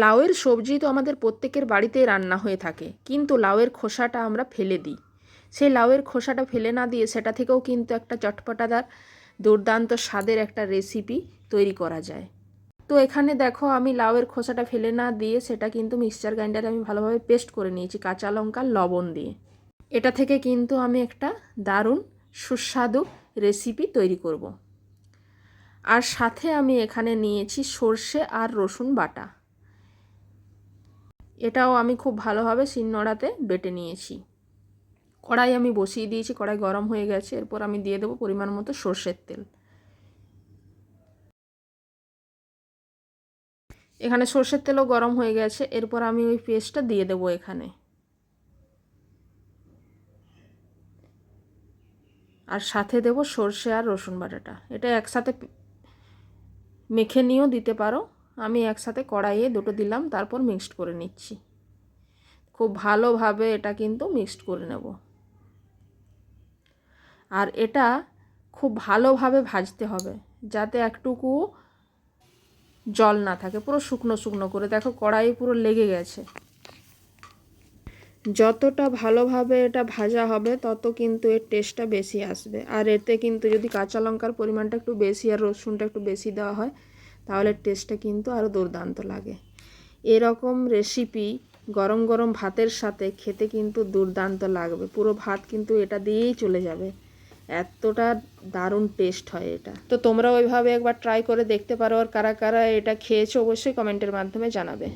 লাউয়ের সবজি তো আমাদের প্রত্যেকের বাড়িতেই রান্না হয়ে থাকে, কিন্তু লাউয়ের খোসাটা আমরা ফেলে দিই। সেই লাউয়ের খোসাটা ফেলে না দিয়ে সেটা থেকেও কিন্তু একটা চটপটাদার, দুর্দান্ত স্বাদের একটা রেসিপি তৈরি করা যায়। তো এখানে দেখো আমি লাউয়ের খোসাটা ফেলে না দিয়ে সেটা কিন্তু মিক্সচার গ্রাইন্ডারে আমি ভালোভাবে পেস্ট করে নিয়েছি কাঁচা লঙ্কা, লবণ দিয়ে। এটা থেকে কিন্তু আমি একটা দারুণ সুস্বাদু রেসিপি তৈরি করব। আর সাথে আমি এখানে নিয়েছি সর্ষে আর রসুন বাটা। এটাও আমি খুব ভালোভাবে শিলনোড়াতে বেটে নিয়েছি। কড়াই আমি বসিয়ে দিয়েছি, কড়াই গরম হয়ে গেছে, এরপর আমি দিয়ে দেবো পরিমাণ মতো সর্ষের তেল। এখানে সর্ষের তেলও গরম হয়ে গেছে, এরপর আমি ওই পেস্টটা দিয়ে দেবো এখানে। আর সাথে দেব সর্ষে আর রসুন বাটাটা। এটা একসাথে মেখে নিয়েও দিতে পারো। আমি একসাথে কড়াইয়ে দুটো দিলাম, তারপর মিক্সড করে নিচ্ছি। খুব ভালোভাবে এটা কিন্তু মিক্সড করে নেব। আর এটা খুব ভালোভাবে ভাজতে হবে, যাতে একটুকু জল না থাকে, পুরো শুকনো শুকনো করে। দেখো কড়াই পুরো লেগে গেছে। যতটা ভালোভাবে এটা ভাজা হবে, তত কিন্তু এর টেস্টটা বেশি আসবে। আর এতে কিন্তু যদি কাঁচা লঙ্কার পরিমাণটা একটু বেশি আর রসুনটা একটু বেশি দেওয়া হয় তাহলে টেস্টটা কিন্তু আরও দুর্দান্ত লাগে। এরকম রেসিপি গরম গরম ভাতের সাথে খেতে কিন্তু দুর্দান্ত লাগবে। পুরো ভাত কিন্তু এটা দিয়েই চলে যাবে। এতটা দারুণ টেস্ট হয় এটা। তো তোমরা ওইভাবে একবার ট্রাই করে দেখতে পারো আর কারা কারা এটা খেয়েছো অবশ্যই কমেন্টের মাধ্যমে জানাবে।